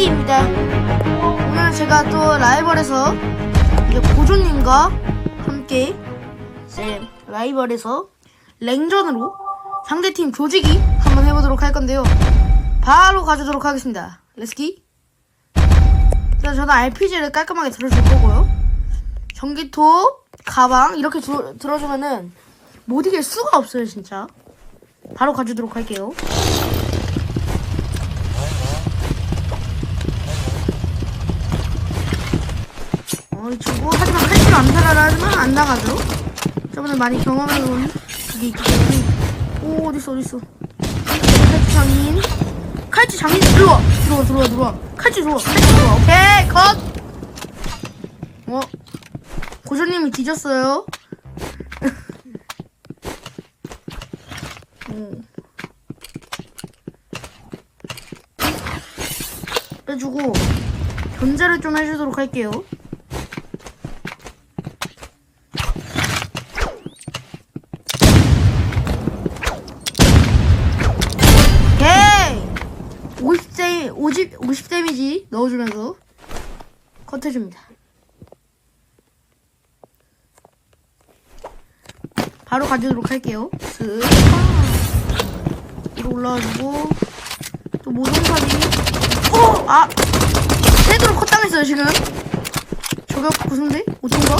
레스키입니다. 오늘 제가 또 라이벌에서 이제 고조님과 함께 이제 라이벌에서 랭전으로 상대팀 조직이 한번 해보도록 할 건데요. 바로 가주도록 하겠습니다. 레스키. 일단 저는 RPG를 깔끔하게 들어줄 거고요. 전기톱, 가방 이렇게 주- 들어주면은 못 이길 수가 없어요, 진짜. 바로 가주도록 할게요. 어이 주고? 하지만 칼질 안 살아라 하지만 안 나가죠. 저번에 많이 경험해본 그게 때문에 오 어딨어 어딨어? 칼치 장인. 칼치 장인? 들어와 들어와 들어와 들어와. 칼치 들어와 칼치 들어와. 오케이 컷! 어? 고조님이 뒤졌어요? 오. 빼주고 견제를 좀 해주도록 할게요 오케이 50대 50 50 데미지 넣어주면서 컷해줍니다. 바로 가져도록 할게요. 슥 위로 올라가지고 또 모동사비 어! 아! 헤드로 컷 당했어요 지금 저격? 어떤가?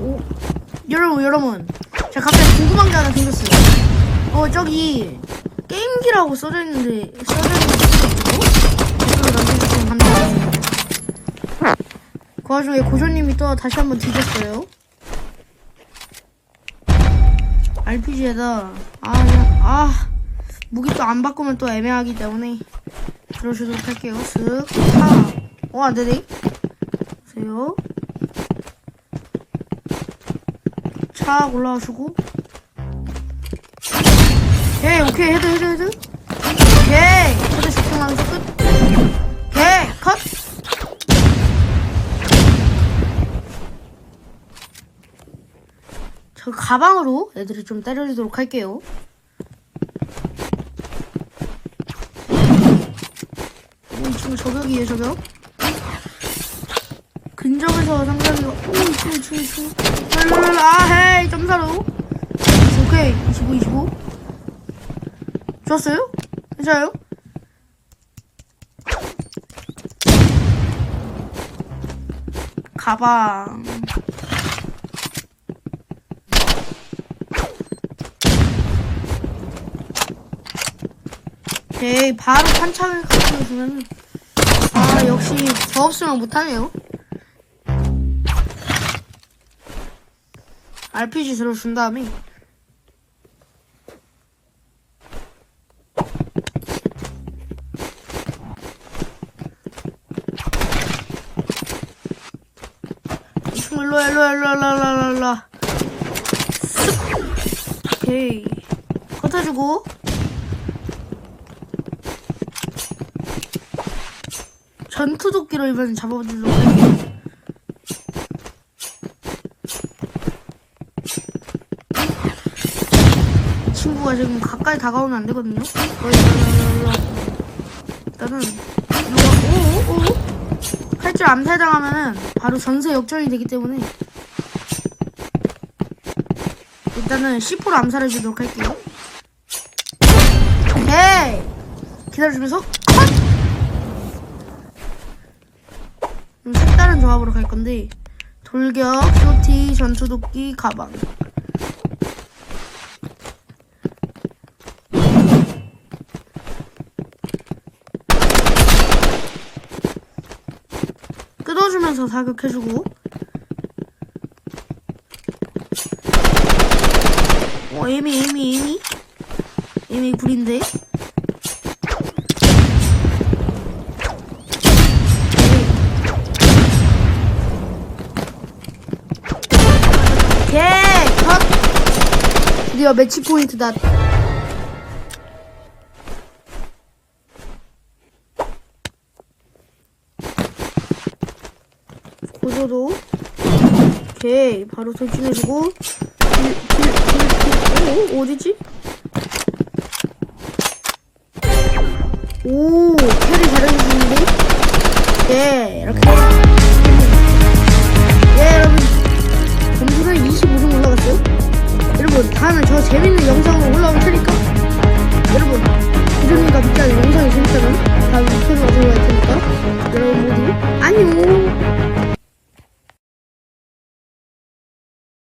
오 여러분 여러분 제가 갑자기 궁금한 게 하나 생겼어요 어 저기 게임기라고 써져 있는데 써져 있는. 그 와중에 고조님이 또 다시 한번 뒤졌어요. RPG에다 아 아 무기 또 안 바꾸면 또 애매하기 때문에 들어주도록 할게요. 쓱 하. 어 안 되네. 보세요. 착 올라와주고 오케이 오케이 헤드 헤드 헤드. 오케이. 헤드 집중하면서 끝. 오케이 컷. 저 가방으로 애들을 좀 때려주도록 할게요. 친구 저격이에요 저격. 근접에서 이 친구 랄랄랄 아헤이 점사로. 오케이 25 25 좋았어요? 괜찮아요? 가방 오케이 바로 탄창을 갖고 주면은 아 역시 저 없으면 못하네요 RPG 들어준 다음에 일로와 일로와 일로와 일로와 일로와 일로와. 쓱 오케이 컷해주고. 전투도끼로 이번엔 할게요 이 친구가 지금 가까이 다가오면 안 되거든요. 일단은 일로와. 오오오 칼질 암살당하면은 바로 전세 역전이 되기 때문에 일단은 C4로 암살해 주도록 할게요. 오케이! 기다려주면서 컷! 좀 색다른 조합으로 갈 건데 돌격, 쇼티, 전투도끼, 가방 끊어주면서 사격해주고. 어 에미 에미 에미. 에미 구린데. 오케이 컷. 드디어 매치 포인트다 보조도. 오케이 바로 돌진해주고. 오 어디지? 오 캐리 잘해주는데? 네 예, 이렇게. 예 여러분. 점수를 25점 올라갔어요. 여러분 다음에 저 재밌는 영상으로 올라올 테니까. 여러분 이름이가 진짜 영상이 재밌다면 다음에 편을 가져올 테니까. 여러분 모두 안녕.